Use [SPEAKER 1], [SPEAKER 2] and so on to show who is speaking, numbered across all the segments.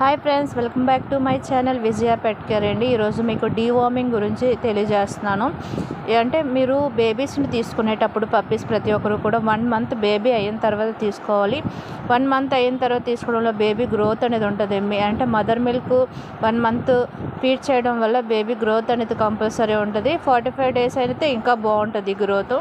[SPEAKER 1] Hi friends welcome back to my channel Vijaya pet care అండి ఈరోజు మీకు deworming గురించి తెలియజేస్తున్నాను. ఏ అంటే మీరు బేబీస్ని తీసుకునేటప్పుడు పప్పీస్ ప్రతి ఒక్కరు కూడా వన్ మంత్ బేబీ అయిన తర్వాత తీసుకోవాలి. వన్ మంత్ అయిన తర్వాత తీసుకోవడంలో బేబీ గ్రోత్ అనేది ఉంటుంది. మీ- అంటే mother milk one month feed చేయడం వల్ల బేబీ గ్రోత్ అనేది కంపల్సరీ ఉంటుంది. ఫార్టీ ఫైవ్ డేస్ అయితే ఇంకా బాగుంటుంది గ్రోత్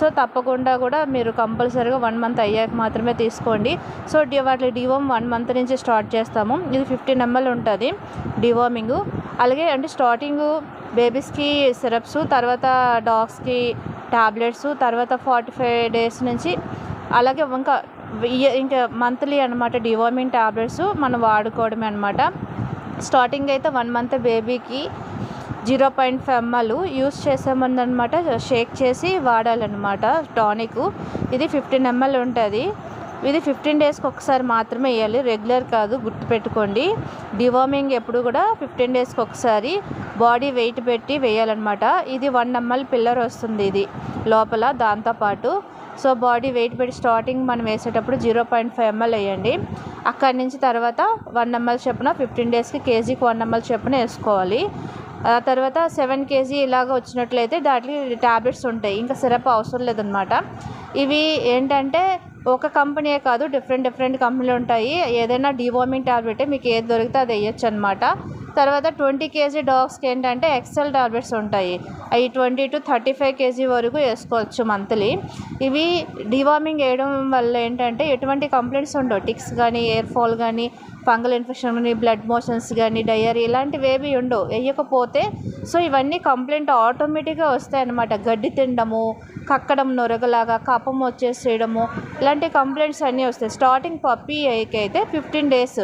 [SPEAKER 1] సో తప్పకుండా కూడా మీరు కంపల్సరీగా వన్ మంత్ అయ్యాక మాత్రమే తీసుకోండి. సో వాటి డివోమ్ వన్ మంత్ నుంచి స్టార్ట్ చేస్తాము. ఇది ఫిఫ్టీన్ ఎంఎల్ ఉంటుంది డివార్మింగ్. అలాగే అంటే స్టార్టింగ్ బేబీస్కి సిరప్స్ తర్వాత డాగ్స్కి టాబ్లెట్స్ తర్వాత ఫార్టీ ఫైవ్ డేస్ నుంచి అలాగే ఇంకా ఇంకా మంత్లీ అనమాట డివార్మింగ్ టాబ్లెట్స్ మనం వాడుకోవడమే అనమాట స్టార్టింగ్ అయితే వన్ మంత్ బేబీకి zero point five ML use చేసే షేక్ చేసి వాడాలన్నమాట టానిక్. ఇది ఫిఫ్టీన్ ఎంఎల్ ఉంటుంది. ఇది ఫిఫ్టీన్ డేస్కి ఒకసారి మాత్రమే వేయాలి. రెగ్యులర్ కాదు గుర్తుపెట్టుకోండి డివార్మింగ్ ఎప్పుడు కూడా ఫిఫ్టీన్ డేస్కి ఒకసారి బాడీ వెయిట్ పెట్టి వేయాలన్నమాట. ఇది వన్ ఎంఎల్ పిల్లర్ వస్తుంది ఇది లోపల దాంతోపాటు సో బాడీ వెయిట్ పెట్టి స్టార్టింగ్ మనం వేసేటప్పుడు జీరో పాయింట్ ఫైవ్ ఎంఎల్ వేయండి. అక్కడి నుంచి తర్వాత వన్ ఎంఎల్ చొప్పున ఫిఫ్టీన్ డేస్కి కేజీకి వన్ ఎంఎల్ చొప్పున వేసుకోవాలి. ఆ తర్వాత సెవెన్ కేజీ ఇలాగ వచ్చినట్లయితే దాంట్లో ట్యాబ్లెట్స్ ఉంటాయి. ఇంకా సిరప్ అవసరం లేదనమాట ఇవి ఏంటంటే ఒక కంపెనీయే కాదు డిఫరెంట్ డిఫరెంట్ కంపెనీలు ఉంటాయి. ఏదైనా డివార్మింగ్ ట్యాబ్లెట్ మీకు ఏది దొరికితే అది వేయచ్చు అనమాట తర్వాత ట్వంటీ కేజీ డాగ్స్కి ఏంటంటే ఎక్సెల్ టాబ్లెట్స్ ఉంటాయి. అవి twenty to thirty five kg వరకు వేసుకోవచ్చు మంత్లీ ఇవి డివార్మింగ్ వేయడం వల్ల ఏంటంటే ఎటువంటి కంప్లైంట్స్ ఉండవు. టిక్స్ కానీ ఎయిర్ ఫాల్ కానీ ఫంగల్ ఇన్ఫెక్షన్ కానీ బ్లడ్ మోషన్స్ కానీ డయరీ ఇలాంటివి ఏవి ఉండవు. వేయకపోతే సో ఇవన్నీ కంప్లైంట్ ఆటోమేటిక్గా వస్తాయి అన్నమాట. గడ్డి తినడము కక్కడం నొరగలాగా కపం వచ్చేసేయడము ఇలాంటి కంప్లైంట్స్ అన్నీ వస్తాయి. స్టార్టింగ్ పప్పీ అయితే ఫిఫ్టీన్ డేస్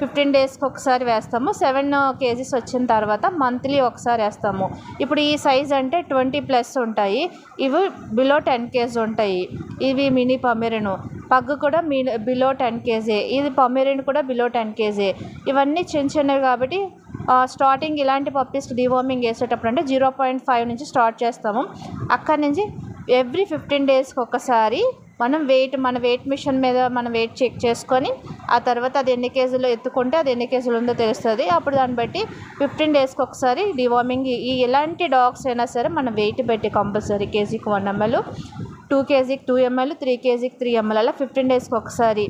[SPEAKER 1] ఫిఫ్టీన్ డేస్కి ఒకసారి వేస్తాము. సెవెన్ కేజీస్ వచ్చిన తర్వాత మంత్లీ ఒకసారి వేస్తాము. ఇప్పుడు ఈ సైజ్ అంటే ట్వంటీ ప్లస్ ఉంటాయి. ఇవి బిలో టెన్ కేజీ ఉంటాయి. ఇవి మినీ పమెరిను పగ్గు కూడా మీ బిలో టెన్ కేజీ ఇది పమెరిన్ కూడా బిలో టెన్ కేజీ ఇవన్నీ చిన్న చిన్నవి కాబట్టి స్టార్టింగ్ ఇలాంటి పప్పీస్ డివార్మింగ్ వేసేటప్పుడు అంటే జీరో పాయింట్ ఫైవ్ నుంచి స్టార్ట్ చేస్తాము. అక్కడి నుంచి ఎవ్రీ ఫిఫ్టీన్ డేస్కి ఒకసారి మనం వెయిట్ మన వెయిట్ మిషన్ మీద మనం వెయిట్ చెక్ చేసుకొని ఆ తర్వాత అది ఎన్ని కేజీలు ఎత్తుకుంటే అది ఎన్ని కేజీలు ఉందో తెలుస్తుంది. అప్పుడు దాన్ని బట్టి ఫిఫ్టీన్ డేస్కి ఒకసారి డివార్మింగ్ ఈ ఎలాంటి డాగ్స్ అయినా సరే మనం వెయిట్ పెట్టి కంపల్సరీ కేజీకి వన్ ఎంఎల్ టూ కేజీకి టూ ఎంఎల్ త్రీ కేజీకి త్రీ ఎంఎల్ అలా ఫిఫ్టీన్ డేస్కి ఒకసారి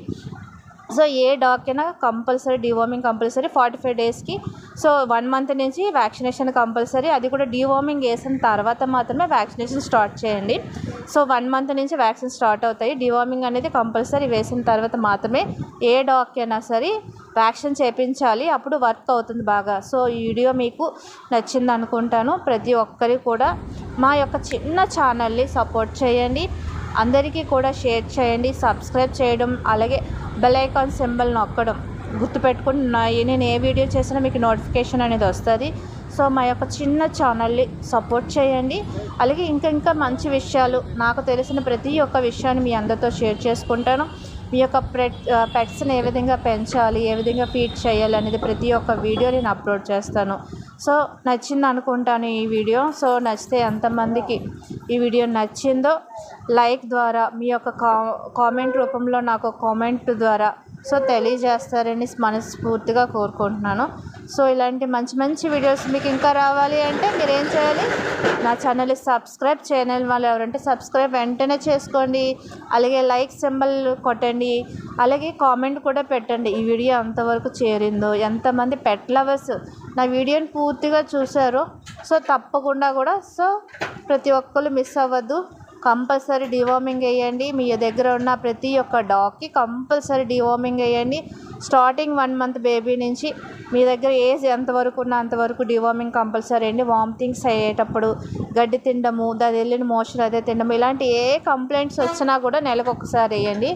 [SPEAKER 1] సో ఏ డాగ్ అయినా compulsory deworming compulsory forty five డేస్కి. సో వన్ మంత్ నుంచి వ్యాక్సినేషన్ కంపల్సరీ. అది కూడా డివార్మింగ్ వేసిన తర్వాత మాత్రమే వ్యాక్సినేషన్ స్టార్ట్ చేయండి. సో వన్ మంత్ నుంచి వ్యాక్సిన్ స్టార్ట్ అవుతాయి. డివార్మింగ్ అనేది కంపల్సరీ వేసిన తర్వాత మాత్రమే ఏ డాగ్ అయినా సరే వ్యాక్సిన్ చేయించాలి అప్పుడు వర్క్ అవుతుంది బాగా. సో ఈ వీడియో మీకు నచ్చింది అనుకుంటాను. ప్రతి ఒక్కరి కూడా మా యొక్క చిన్న ఛానల్ని సపోర్ట్ చేయండి. అందరికీ కూడా షేర్ చేయండి. సబ్స్క్రైబ్ చేయడం అలాగే బెల్ ఐకాన్ సింబల్ నొక్కడం గుర్తుపెట్టుకుని నేను ఏ వీడియో చేసినా మీకు నోటిఫికేషన్ అనేది వస్తుంది. సో మా యొక్క చిన్న ఛానల్ని సపోర్ట్ చేయండి. అలాగే ఇంకా ఇంకా మంచి విషయాలు నాకు తెలిసిన ప్రతి ఒక్క విషయాన్ని మీ అందరితో షేర్ చేసుకుంటాను. మీ యొక్క పెట్ పెట్స్ని ఏ విధంగా పెంచాలి ఏ విధంగా ఫీడ్ చేయాలి అనేది ప్రతి ఒక్క వీడియో నేను అప్లోడ్ చేస్తాను. సో నచ్చింది అనుకుంటాను ఈ వీడియో సో నచ్చితే ఎంతమందికి ఈ వీడియో నచ్చిందో లైక్ ద్వారా మీ యొక్క కా కామెంట్ రూపంలో నాకు కామెంట్ ద్వారా సో తెలియజేస్తారని మనస్ఫూర్తిగా కోరుకుంటున్నాను. సో ఇలాంటి మంచి మంచి వీడియోస్ మీకు ఇంకా రావాలి అంటే మీరు ఏం చేయాలి? నా ఛానల్ సబ్స్క్రైబ్ ఛానల్ వాళ్ళు ఎవరంటే సబ్స్క్రైబ్ వెంటనే చేసుకోండి. అలాగే లైక్ సింబల్ కొట్టండి. అలాగే కామెంట్ కూడా పెట్టండి. ఈ వీడియో ఎంతవరకు చేరిందో ఎంతమంది పెట్ లవర్స్ నా వీడియోని పూర్తిగా చూశారు సో తప్పకుండా కూడా సో ప్రతి ఒక్కరు మిస్ అవ్వద్దు. కంపల్సరీ డివార్మింగ్ వేయండి. మీ దగ్గర ఉన్న ప్రతి ఒక్క డాగ్కి కంపల్సరీ డివార్మింగ్ వేయండి. స్టార్టింగ్ వన్ మంత్ బేబీ నుంచి మీ దగ్గర ఏజ్ ఎంతవరకు ఉన్న అంతవరకు డివార్మింగ్ కంపల్సరీ అండి వామిటింగ్స్ అయ్యేటప్పుడు గడ్డి తినడము దాని వెళ్ళిన మోషన్ అదే తినడము ఇలాంటి ఏ కంప్లైంట్స్ వచ్చినా కూడా నెలకు ఒకసారి వేయండి.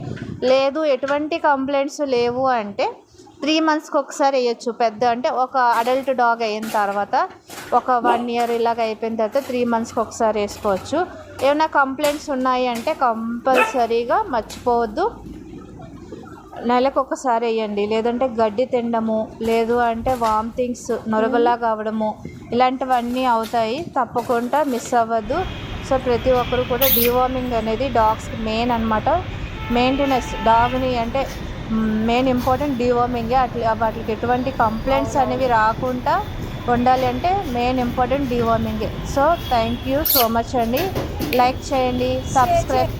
[SPEAKER 1] లేదు ఎటువంటి కంప్లైంట్స్ లేవు అంటే త్రీ మంత్స్కి ఒకసారి వేయచ్చు. పెద్ద అంటే ఒక అడల్ట్ డాగ్ అయిన తర్వాత ఒక వన్ ఇయర్ ఇలాగ అయిపోయిన తర్వాత త్రీ మంత్స్కి ఒకసారి వేసుకోవచ్చు. ఏమైనా కంప్లైంట్స్ ఉన్నాయి అంటే కంపల్సరీగా మర్చిపోవద్దు. నెలకు ఒకసారి వేయండి. లేదంటే గడ్డి తినడము లేదు అంటే వామిటింగ్స్ నొరగలా కావడము ఇలాంటివన్నీ అవుతాయి. తప్పకుండా మిస్ అవ్వద్దు. సో ప్రతి ఒక్కరు కూడా డివార్మింగ్ అనేది డాగ్స్కి మెయిన్ అనమాట మెయింటెనెన్స్ డాగ్ని అంటే మెయిన్ ఇంపార్టెంట్ డివార్మింగే అట్లా వాటికి ఎటువంటి కంప్లైంట్స్ అనేవి రాకుండా ఉండాలి అంటే main important డివార్మింగే so thank you so much అండి. లైక్ చేయండి సబ్స్క్రైబ్